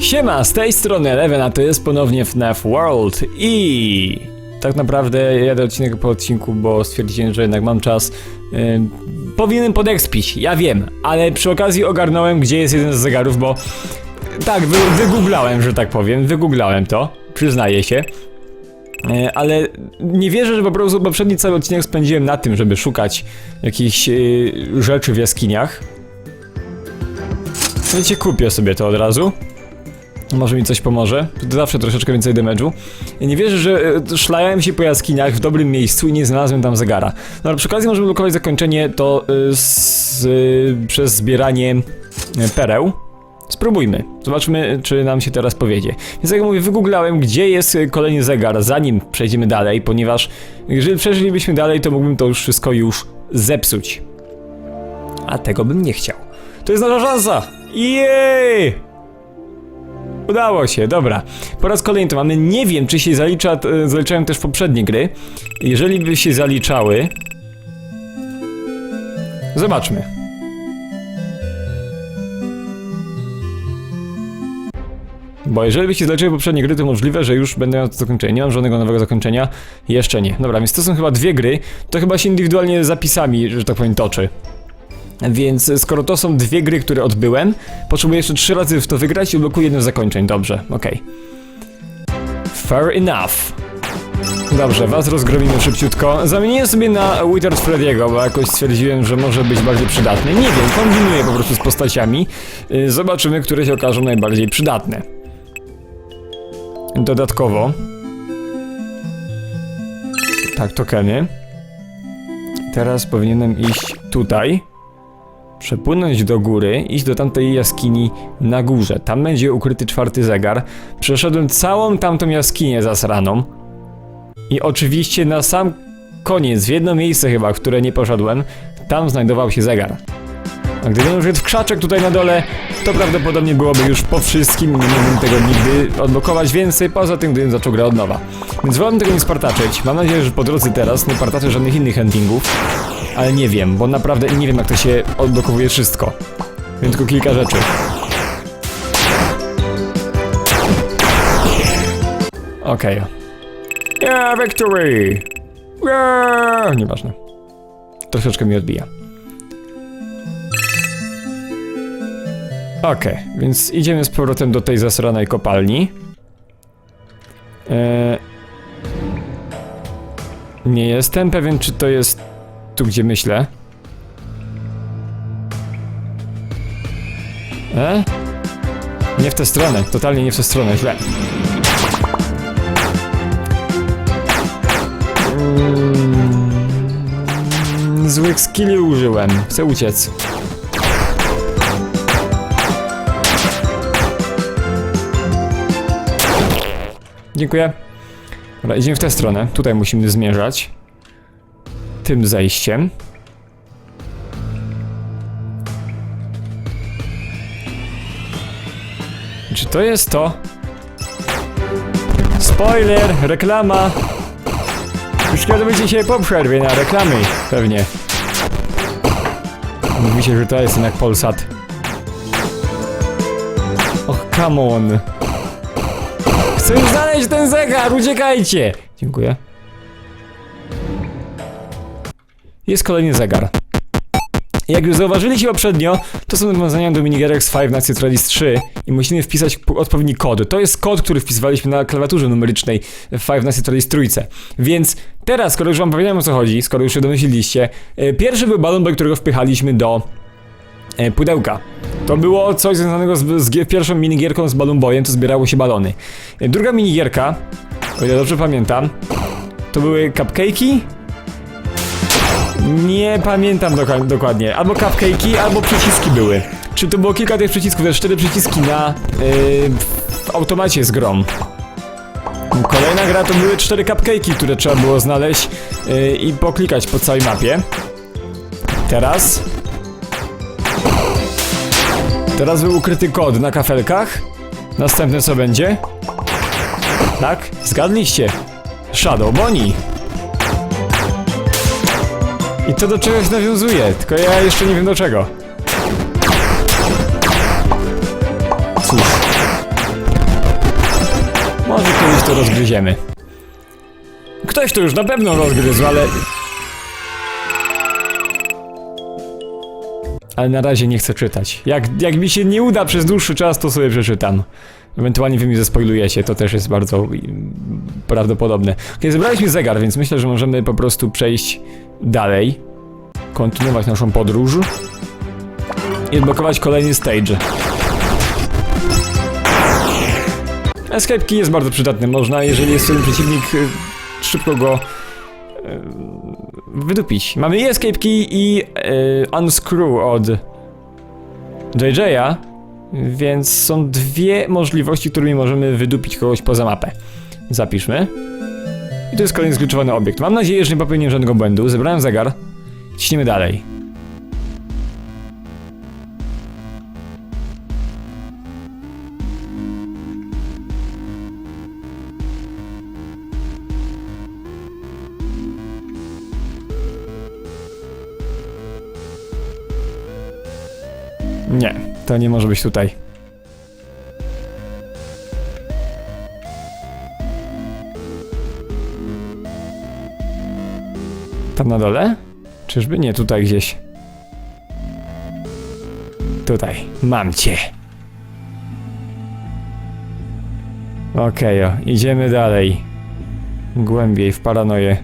Siema, z tej strony Eleven, a to jest ponownie FNAF World i tak naprawdę jadę odcinek po odcinku, bo stwierdziłem, że jednak mam czas. Ym, powinienem podekspić, ja wiem, ale przy okazji ogarnąłem, gdzie jest jeden z zegarów, bo tak, wy, wygooglałem, że tak powiem, wygooglałem to, przyznaję się. E, Ale nie wierzę, że po prostu poprzedni cały odcinek spędziłem na tym, żeby szukać jakichś y, rzeczy w jaskiniach. Wiecie, kupię sobie to od razu. Może mi coś pomoże. Zawsze troszeczkę więcej damage'u. Nie wierzę, że e, szlałem się po jaskiniach w dobrym miejscu i nie znalazłem tam zegara. No ale przy okazji możemy blokować zakończenie to y, z, y, przez zbieranie pereł. Spróbujmy. Zobaczmy, czy nam się teraz powiedzie. Więc jak mówię, wygooglałem, gdzie jest kolejny zegar, zanim przejdziemy dalej, ponieważ jeżeli przeszlibyśmy dalej, to mógłbym to już wszystko już zepsuć. A tego bym nie chciał. To jest nasza szansa! Jej! Udało się, dobra. Po raz kolejny to mamy. Nie wiem, czy się zalicza, e, zaliczają też poprzednie gry. Jeżeli by się zaliczały. Zobaczmy. Bo jeżeli by się zaliczyły poprzednie gry, to możliwe, że już będę miał to zakończenie. Nie mam żadnego nowego zakończenia. Jeszcze nie. Dobra, więc to są chyba dwie gry. To chyba się indywidualnie zapisami, że tak powiem, toczy. Więc skoro to są dwie gry, które odbyłem, potrzebuję jeszcze trzy razy w to wygrać i blokuję jedno zakończeń. Dobrze, okej. Fair enough. Dobrze, was rozgromimy szybciutko. Zamieniłem sobie na Withered Freddy'ego, bo jakoś stwierdziłem, że może być bardziej przydatny. Nie wiem, kombinuję po prostu z postaciami. Y, Zobaczymy, które się okażą najbardziej przydatne. Dodatkowo. Tak, tokeny. Teraz powinienem iść tutaj przepłynąć do góry, iść do tamtej jaskini na górze. Tam będzie ukryty czwarty zegar. Przeszedłem całą tamtą jaskinię zasraną. I oczywiście na sam koniec, w jedno miejsce chyba, które nie poszedłem, tam znajdował się zegar. A gdybym już w krzaczek tutaj na dole, to prawdopodobnie byłoby już po wszystkim, nie mógłbym tego nigdy odblokować więcej, poza tym gdybym zaczął grę od nowa. Więc wolałbym tego nie spartaczyć. Mam nadzieję, że po drodze teraz nie partaczę żadnych innych endingów, ale nie wiem, bo naprawdę nie wiem jak to się odblokowuje wszystko. Wiem tylko kilka rzeczy. Okej. Yeah, victory! Yeah! Nieważne. Troszeczkę mi odbija. Okej, więc idziemy z powrotem do tej zasranej kopalni. Eee, nie jestem pewien, czy to jest tu, gdzie myślę. E? Nie w tę stronę, totalnie nie w tę stronę, źle. Mm, Złych skilli użyłem, chcę uciec. Dziękuję. Dobra, idziemy w tę stronę. Tutaj musimy zmierzać. Tym zejściem. Czy to jest to? Spoiler! Reklama! Już kiedy będzie dzisiaj po przerwie na reklamy, pewnie. Mówi się, że to jest jednak Polsat. Och, come on. Chcę znaleźć ten zegar, uciekajcie! Dziękuję. Jest kolejny zegar. Jak już zauważyliście poprzednio, to są nawiązania do minigierek z Five Nights at Freddy's 3 i musimy wpisać odpowiedni kod. To jest kod, który wpisywaliśmy na klawiaturze numerycznej w Five Nights at Freddy's 3. Więc teraz, skoro już wam powiedziałem o co chodzi, skoro już się domyśliliście, e, pierwszy był balon, do którego wpychaliśmy do e, pudełka. To było coś związanego z, z pierwszą minigierką z Balloon Boyem, to zbierało się balony. E, Druga minigierka, o ile dobrze pamiętam, to były cupcake'i. Nie pamiętam dokładnie. Albo cupcake'i, albo przyciski były. Czy to było kilka tych przycisków, też cztery przyciski na yy, w automacie z grom. Kolejna gra to były cztery cupcake'i, które trzeba było znaleźć yy, i poklikać po całej mapie. Teraz Teraz był ukryty kod na kafelkach. Następne co będzie? Tak? Zgadliście. Shadow Bonnie. I to do czegoś nawiązuje, tylko ja jeszcze nie wiem do czego. Cóż. Może kiedyś to rozgryziemy. Ktoś to już na pewno rozgryzł, ale Ale na razie nie chcę czytać. Jak, jak mi się nie uda przez dłuższy czas, to sobie przeczytam. Ewentualnie wy mi zespoilujecie, to też jest bardzo mm, prawdopodobne. Ok, zebraliśmy zegar, więc myślę, że możemy po prostu przejść dalej. Kontynuować naszą podróż. I odblokować kolejny stage. Escape key jest bardzo przydatny. Można, jeżeli jest jeden przeciwnik, y, szybko go wydupić. Mamy i escape key i y, unscrew od JJ'a, więc są dwie możliwości, którymi możemy wydupić kogoś poza mapę. Zapiszmy. I to jest kolejny zgluczowany obiekt. Mam nadzieję, że nie popełniłem żadnego błędu. Zebrałem zegar. Ciśniemy dalej. Nie, to nie może być tutaj. Tam na dole? Czyżby? Nie, tutaj gdzieś. Tutaj. Mam cię. Okej, o, idziemy dalej. Głębiej w paranoję.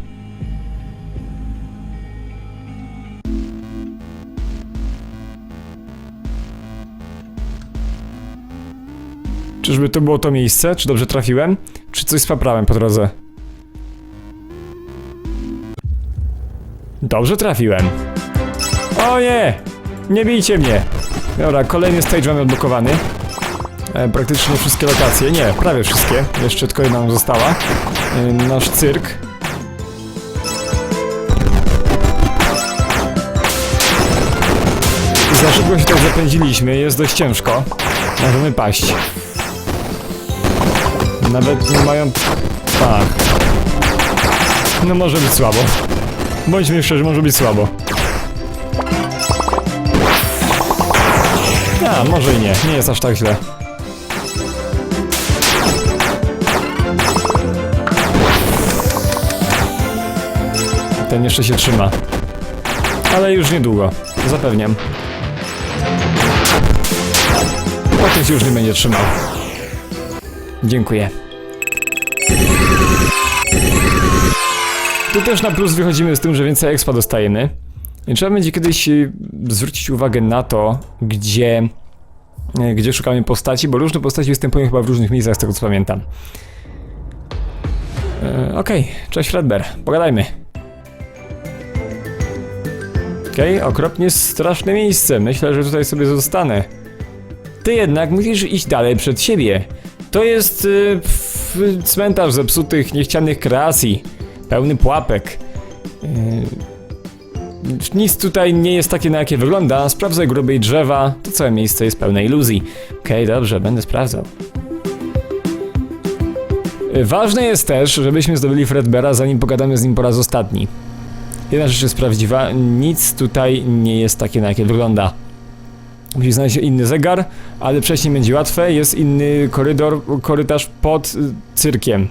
Czyżby to było to miejsce? Czy dobrze trafiłem? Czy coś spaprałem po drodze? Dobrze trafiłem. O nie! Nie bijcie mnie! Dobra, kolejny stage mamy odblokowany. E, praktycznie wszystkie lokacje. Nie, prawie wszystkie. Jeszcze tylko jedna nam została. E, nasz cyrk. Za szybko się tutaj zapędziliśmy, jest dość ciężko. Możemy paść. Nawet nie mają... Tak. No może być słabo. Bądźmy szczerzy, może być słabo. A, może i nie. Nie jest aż tak źle. Ten jeszcze się trzyma. Ale już niedługo. Zapewniam. Potem się już nie będzie trzymał. Dziękuję. Tu też na plus wychodzimy z tym, że więcej expa dostajemy. I trzeba będzie kiedyś y, zwrócić uwagę na to, gdzie, y, gdzie szukamy postaci, bo różne postaci występują chyba w różnych miejscach, z tego co pamiętam. E, Okej, cześć Fredbear, pogadajmy. Okej, okropnie straszne miejsce. Myślę, że tutaj sobie zostanę. Ty jednak musisz iść dalej przed siebie. To jest y, f, cmentarz zepsutych, niechcianych kreacji. Pełny pułapek. Y, nic tutaj nie jest takie, na jakie wygląda. Sprawdzaj grubej drzewa. To całe miejsce jest pełne iluzji. Okej, dobrze, będę sprawdzał. Y, Ważne jest też, żebyśmy zdobyli Fredbera, zanim pogadamy z nim po raz ostatni. Jedna rzecz jest prawdziwa, nic tutaj nie jest takie, na jakie wygląda. Musi znaleźć inny zegar, ale przejść nie będzie łatwe. Jest inny korydor, korytarz pod y, cyrkiem.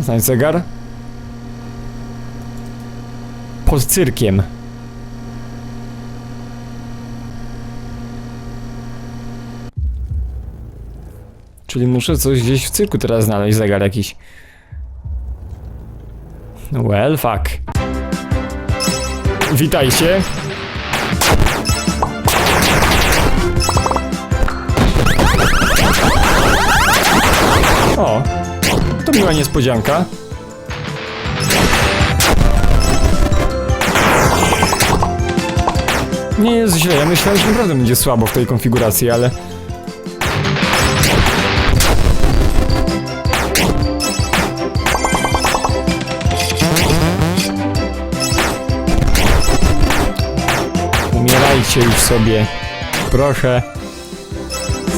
Znajdź zegar. Pod cyrkiem. Czyli muszę coś gdzieś w cyrku teraz znaleźć, zegar jakiś. Well, fuck. Witajcie. O, to miła niespodzianka. Nie jest źle, ja myślałem, że naprawdę będzie słabo w tej konfiguracji, ale... Umierajcie już sobie. Proszę.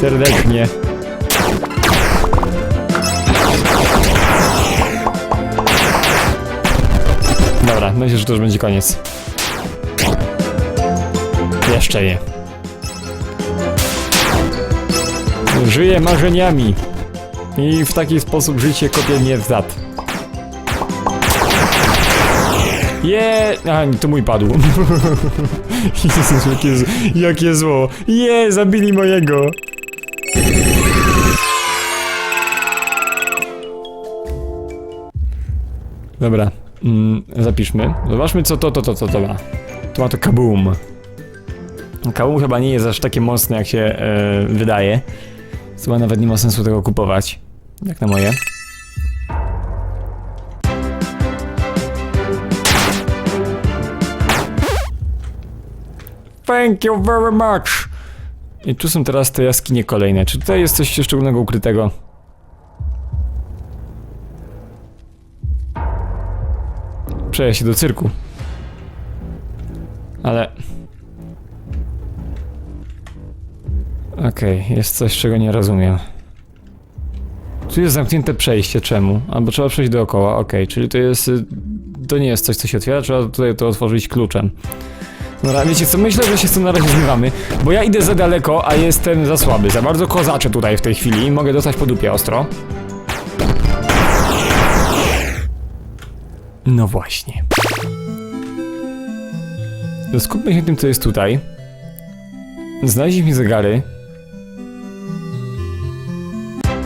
Serdecznie. Dobra, myślę, że to już będzie koniec. Jeszcze nie. Żyję marzeniami. I w taki sposób życie kopie mnie w zad. Je, a to mój padł. Jezus, jakie, jakie zło. Je, zabili mojego. Dobra, mm, zapiszmy. Zobaczmy co to, to, to, to, to ma. To ma to kaboom. Kaboom chyba nie jest aż takie mocne jak się e, wydaje. Chyba nawet nie ma sensu tego kupować. Jak na moje. Thank you very much. I tu są teraz te jaskinie kolejne. Czy tutaj jest coś szczególnego ukrytego? Przeję się do cyrku. Ale... Okej, jest coś, czego nie rozumiem. Tu jest zamknięte przejście, czemu? Albo trzeba przejść dookoła, okej, czyli to jest... y, To nie jest coś, co się otwiera, trzeba tutaj to otworzyć kluczem. Dobra, wiecie co, myślę, że się z tym na razie zmywamy, bo ja idę za daleko, a jestem za słaby, za bardzo kozaczę tutaj w tej chwili i mogę dostać po dupie ostro. No właśnie. No Skupmy się na tym, co jest tutaj. Znaleźliśmy zegary.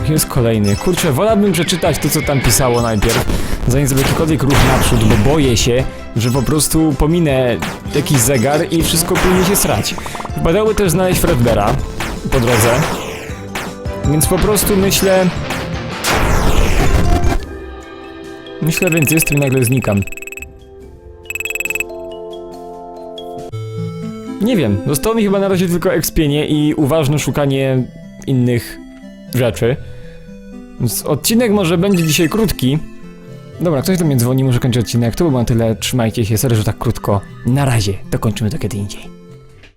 Jest kolejny. Kurczę, wolałbym przeczytać to, co tam pisało najpierw, zanim zrobię jakikolwiek ruch naprzód, bo boję się, że po prostu pominę jakiś zegar i wszystko pójdzie się srać. Wypadałoby też znaleźć Fredbera po drodze. Więc po prostu myślę... Myślę, więc jestem i nagle znikam. Nie wiem, zostało mi chyba na razie tylko ekspienie i uważne szukanie innych rzeczy. Więc odcinek może będzie dzisiaj krótki. Dobra, ktoś do mnie dzwoni, muszę kończyć odcinek. To było na tyle. Trzymajcie się, sorry, że tak krótko. Na razie, dokończymy to kiedy indziej.